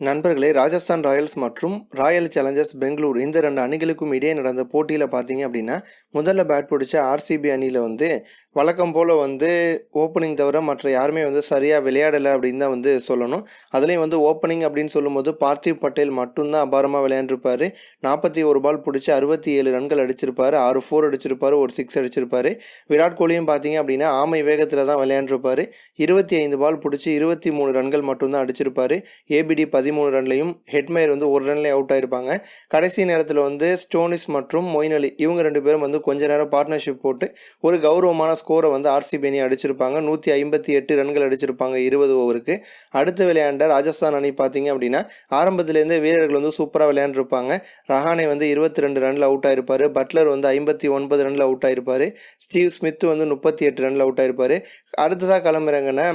நண்பர்களே ராஜஸ்தான் ராயல்ஸ் மற்றும் Royal Challengers Bangalore இந்த ரெண்டு அணிகளுக்கும் இடையே நடந்த போட்டியில் பார்த்தீங்க அப்படின்னா முதல்ல பேட் பிடிச்ச ஆர்சிபி அணியில் வந்து வழக்கம் போல் வந்து ஓப்பனிங் தவிர மற்ற யாருமே வந்து சரியாக விளையாடலை அப்படின்னு தான் வந்து சொல்லணும். அதுலேயும் வந்து ஓப்பனிங் அப்படின்னு சொல்லும்போது பார்த்திவ் பட்டேல் மட்டும்தான் அபாரமாக விளையாண்டுருப்பார். நாற்பத்தி ஒரு பால் பிடிச்சி அறுபத்தி ஏழு ரன்கள் அடிச்சிருப்பார். ஆறு ஃபோர் அடிச்சிருப்பாரு ஒரு சிக்ஸ் அடிச்சிருப்பாரு. விராட் கோலியும் பார்த்தீங்க அப்படின்னா ஆமை வேகத்தில் தான் விளையாண்டுருப்பார். இருபத்தி ஐந்து பால் பிடிச்சி இருபத்தி மூணு ரன்கள் மட்டும்தான் அடிச்சிருப்பார். ஏபிடி பதி பதிமூணு ரன்லையும் ஹெட்மயர் வந்து ஒரு ரன்லேயே அவுட் ஆயிருப்பாங்க. கடைசி நேரத்தில் வந்து ஸ்டோனிஸ் மற்றும் மொயின் அலி இவங்க ரெண்டு பேரும் வந்து கொஞ்ச நேரம் பார்ட்னர்ஷிப் போட்டு ஒரு கௌரவமான ஸ்கோரை வந்து ஆர்சிபி அணி அடிச்சிருப்பாங்க. நூற்றி ஐம்பத்தி எட்டு ரன்கள் அடிச்சிருப்பாங்க இருபது ஓவருக்கு அடுத்து விளையாண்ட ராஜஸ்தான் அணி பார்த்தீங்க அப்படின்னா ஆரம்பத்திலேருந்தே வீரர்கள் வந்து சூப்பராக விளையாண்டுருப்பாங்க. ரஹானே வந்து இருபத்தி ரெண்டு ரனில் அவுட் ஆயிருப்பார். பட்லர் வந்து ஐம்பத்தி ஒன்பது ரனில் அவுட் ஆயிருப்பார். ஸ்டீவ் ஸ்மித் வந்து முப்பத்தி எட்டு ரனில் அவுட் ஆயிருப்பார். அடுத்ததாக கிளம்புறாங்கன்னா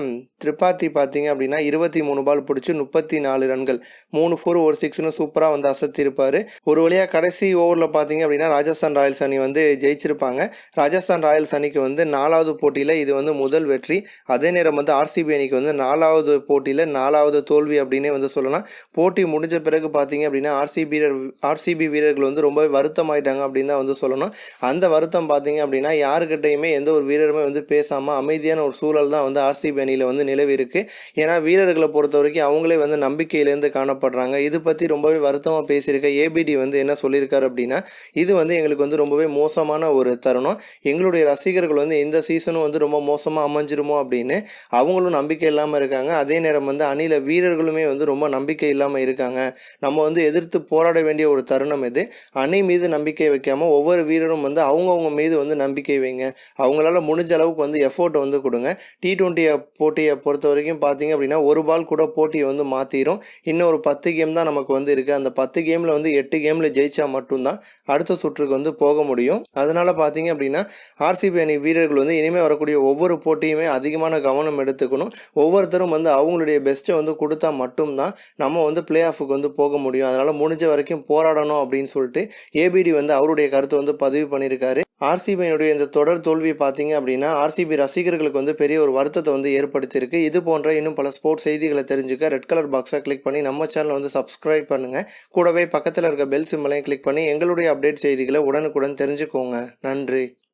திரிபாத்தி பார்த்தீங்க அப்படின்னா இருபத்தி மூணு பால் பிடிச்சி முப்பத்தி நாலு ரன் ரன்கள். மூணு ஃபோர் ஒரு சிக்ஸ்னு சூப்பராக வந்து அசத்திருப்பார். ஒரு வழியாக கடைசி ஓவரில் பார்த்தீங்க அப்படின்னா ராஜஸ்தான் ராயல்ஸ் அணி வந்து ஜெயிச்சிருப்பாங்க. ராஜஸ்தான் ராயல்ஸ் அணிக்கு வந்து நாலாவது போட்டியில் இது வந்து முதல் வெற்றி. அதே நேரம் வந்து ஆர்சிபி அணிக்கு வந்து நாலாவது போட்டியில் நாலாவது தோல்வி அப்படின்னே வந்து சொல்லலாம். போட்டி முடிஞ்ச பிறகு பார்த்தீங்க அப்படின்னா ஆர்சிபி வீரர் ஆர்சிபி வீரர்கள் வந்து ரொம்பவே வருத்தமாயிட்டாங்க அப்படின்னு தான் வந்து சொல்லணும். அந்த வருத்தம் பார்த்தீங்க அப்படின்னா யாருக்கிட்டையுமே எந்த ஒரு வீரருமே வந்து பேசாமல் அமைதியான ஒரு சூழல் தான் வந்து ஆர்சிபி அணியில் வந்து நிலவி இருக்கு. ஏன்னா வீரர்களை பொறுத்த வரைக்கும் அவங்களே வந்து நம்பிக்கையில் இருந்து காணப்படுறாங்க. இது பற்றி ரொம்பவே வருத்தமாக பேசியிருக்க ஏபிடி வந்து என்ன சொல்லியிருக்காரு அப்படின்னா இது வந்து எங்களுக்கு வந்து ரொம்பவே மோசமான ஒரு தருணம். எங்களுடைய ரசிகர்கள் வந்து இந்த சீசனும் வந்து ரொம்ப மோசமாக அமைஞ்சிருமோ அப்படின்னு அவங்களும் நம்பிக்கை இல்லாமல் இருக்காங்க. அதே நேரம் வந்து அணியில் வீரர்களுமே வந்து ரொம்ப நம்பிக்கை இல்லாமல் இருக்காங்க. நம்ம வந்து எதிர்த்து போராட வேண்டிய ஒரு தருணம் இது. அணி மீது நம்பிக்கை வைக்காமல் ஒவ்வொரு வீரரும் வந்து அவங்கவுங்க மீது வந்து நம்பிக்கை வைங்க. அவங்களால முடிஞ்ச அளவுக்கு வந்து எஃபோர்ட் வந்து கொடுங்க. டி டுவெண்ட்டியை போட்டியை பொறுத்த வரைக்கும் பார்த்தீங்க அப்படின்னா ஒரு பால் கூட போட்டியை வந்து மாற்றிடும் இன்னும் ஒரு பத்து கேம் தான் நமக்கு வந்து இருக்குது அந்த பத்து கேமில் வந்து எட்டு கேமில் ஜெயிச்சா மட்டும்தான் அடுத்த சுற்றுக்கு வந்து போக முடியும். அதனால் பார்த்தீங்க அப்படின்னா ஆர்சிபி அணி வீரர்கள் வந்து இனிமேல் வரக்கூடிய ஒவ்வொரு போட்டியுமே அதிகமான கவனம் எடுத்துக்கணும். ஒவ்வொருத்தரும் வந்து அவங்களுடைய பெஸ்ட்டை வந்து கொடுத்தா மட்டும்தான் நம்ம வந்து பிளே ஆஃபுக்கு வந்து போக முடியும். அதனால் முடிஞ்ச வரைக்கும் போராடணும் அப்படின்னு சொல்லிட்டு ஏபிடி வந்து அவருடைய கருத்தை வந்து பதிவு பண்ணியிருக்காரு. ஆர்சிபியினுடைய இந்த தொடர் தோல்வி பார்த்தீங்க அப்படின்னா ஆர்சிபி ரசிகர்களுக்கு வந்து பெரிய ஒரு வருத்தத்தை வந்து ஏற்படுத்தியிருக்கு. இது போன்ற இன்னும் பல ஸ்போர்ட்ஸ் செய்திகளை தெரிஞ்சுக்க ரெட் கலர் பாக்ஸை கிளிக் பண்ணி நம்ம சேனலை வந்து சப்ஸ்கிரைப் பண்ணுங்கள் கூடவே பக்கத்தில் இருக்க பெல் சிம்மலையும் கிளிக் பண்ணி எங்களுடைய அப்டேட் செய்திகளை உடனுக்குடன் தெரிஞ்சுக்கோங்க. நன்றி.